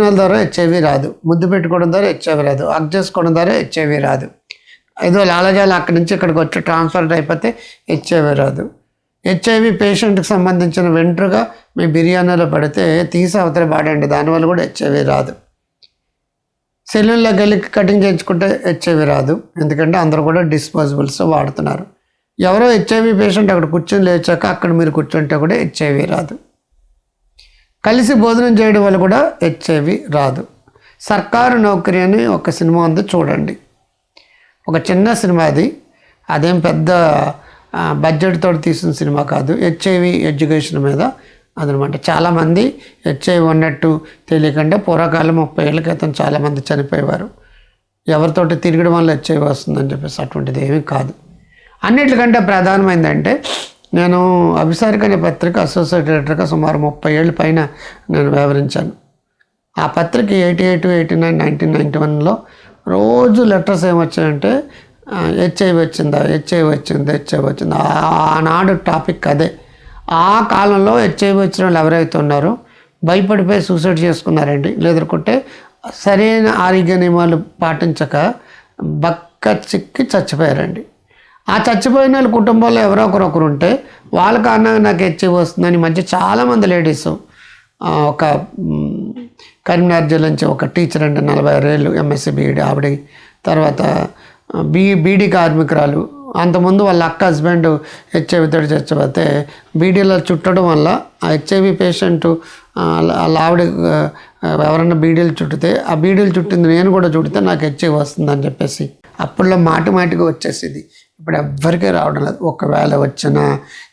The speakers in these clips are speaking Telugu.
భోజనాల ద్వారా హెచ్ఐవి రాదు. ముద్దు పెట్టుకోవడం ద్వారా హెచ్ఐవి రాదు. అగ్ చేసుకోవడం ద్వారా హెచ్ఐవి రాదు. ఏదో లాలజాలు అక్కడి నుంచి ఇక్కడికి వచ్చి ట్రాన్స్ఫర్ అయిపోతే హెచ్ఐవి రాదు. హెచ్ఐవి పేషెంట్కి సంబంధించిన వెంట్రుగా మీ బిర్యానీలో పడితే తీసి అవతల పాడండి దానివల్ల కూడా హెచ్ఐవి రాదు. సెల్యూన్లోకి వెళ్ళి కటింగ్ చేయించుకుంటే హెచ్ఐవి రాదు. ఎందుకంటే అందరూ కూడా డిస్పోజబుల్స్ వాడుతున్నారు. ఎవరో హెచ్ఐవి పేషెంట్ అక్కడ కూర్చొని లేచాక అక్కడ మీరు కూర్చుంటే కూడా హెచ్ఐవి రాదు. కలిసి భోజనం చేయడం వల్ల కూడా హెచ్ఐవి రాదు. సర్కారు నౌకరీ అని ఒక సినిమా ఉంది చూడండి. ఒక చిన్న సినిమా అది. అదేం పెద్ద బడ్జెట్తో తీసిన సినిమా కాదు. హెచ్ఐవి ఎడ్యుకేషన్ మీద అదనమాట. చాలామంది హెచ్ఐవి ఉన్నట్టు తెలియకుండా పూర్వకాలం ముప్పై ఏళ్ళ క్రితం చాలామంది చనిపోయేవారు. ఎవరితోటి తిరగడం వల్ల హెచ్ఐవి వస్తుందని చెప్పేసి అటువంటిది ఏమీ కాదు. అన్నిటికంటే ప్రధానమైందంటే నేను అభిసారిక అనే పత్రిక అసోసియేట్ ఎడిటర్గా సుమారు ముప్పై ఏళ్ళ పైన నేను వ్యవహరించాను. ఆ పత్రిక eighty eight eighty nine nineteen ninety వన్లో రోజు లెటర్స్ ఏమొచ్చాయంటే హెచ్ఐవి వచ్చిందా హెచ్ఐవి వచ్చింది హెచ్ఐవి వచ్చింది ఆ- ఆనాడు టాపిక్ అదే. ఆ కాలంలో హెచ్ఐవి వచ్చిన వాళ్ళు ఎవరైతే ఉన్నారో భయపడిపోయి సూసైడ్ చేసుకున్నారండి. లేదనుకుంటే సరైన ఆరోగ్య నియమాలు పాటించక బక్క చిక్కి చచ్చిపోయారండి. ఆ చచ్చిపోయిన వాళ్ళ కుటుంబంలో ఎవరో ఒకరు ఒకరు ఉంటే వాళ్ళ కారణంగా నాకు హెచ్ఐ వస్తుందని మధ్య చాలామంది లేడీస్ ఒక కరీంనగర్ జిల్లా నుంచి ఒక టీచర్ అంటే నలభై ఆరు ఏళ్ళు ఎంఎస్సి బీఈడి ఆవిడ తర్వాత బీ బీడీ కార్మికురాలు. అంతకుముందు వాళ్ళ అక్క హస్బెండ్ హెచ్ఐవి తోటి చచ్చిపోతే బీడీలో చుట్టడం వల్ల ఆ హెచ్ఐవి పేషెంట్ వాళ్ళ ఆవిడ ఎవరన్నా బీడీలు చుట్టితే ఆ బీడీలు చుట్టింది నేను కూడా చుట్టితే నాకు హెచ్ఐవి వస్తుందని చెప్పేసి అప్పుడులో మాటి మాటికి వచ్చేసేది. ఇప్పుడు ఎవ్వరికీ రావడం లేదు. ఒకవేళ వచ్చినా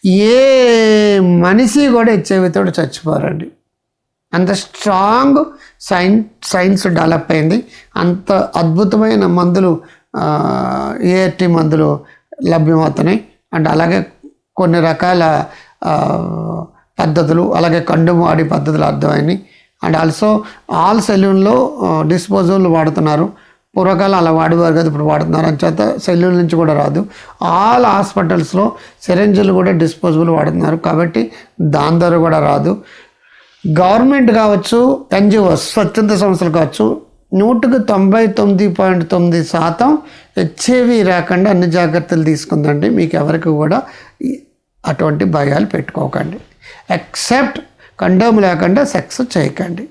ఏ మనిషి కూడా హెచ్ఐవితో చచ్చిపోరండి. అంత స్ట్రాంగ్ సైన్ సైన్స్ డెవలప్ అయింది. అంత అద్భుతమైన మందులు ఏఆర్టీ మందులు లభ్యమవుతున్నాయి. అండ్ అలాగే కొన్ని రకాల పద్ధతులు అలాగే కండుమాడి పద్ధతులు అర్థమైనాయి. అండ్ ఆల్సో ఆల్ సెల్యూన్లో డిస్పోజల్ వాడుతున్నారు. పూర్వకాలం అలా వాడేవారు కదా ఇప్పుడు వాడుతున్నారు. అని చేత సెల్యూన్ నుంచి కూడా రాదు. ఆల్ హాస్పిటల్స్లో సిరంజులు కూడా డిస్పోజబుల్ వాడుతున్నారు. కాబట్టి దాని ద్వారా కూడా రాదు. గవర్నమెంట్ కావచ్చు ఎన్జిఓస్ స్వచ్ఛంద సంస్థలు కావచ్చు నూటికి తొంభై తొమ్మిది పాయింట్ తొమ్మిది శాతం హెచ్ఐవి రాకుండా అన్ని జాగ్రత్తలు తీసుకుందండి. మీకు ఎవరికి కూడా అటువంటి భయాలు పెట్టుకోకండి. ఎక్సెప్ట్ కండోమ్ లేకుండా సెక్స్ చేయకండి.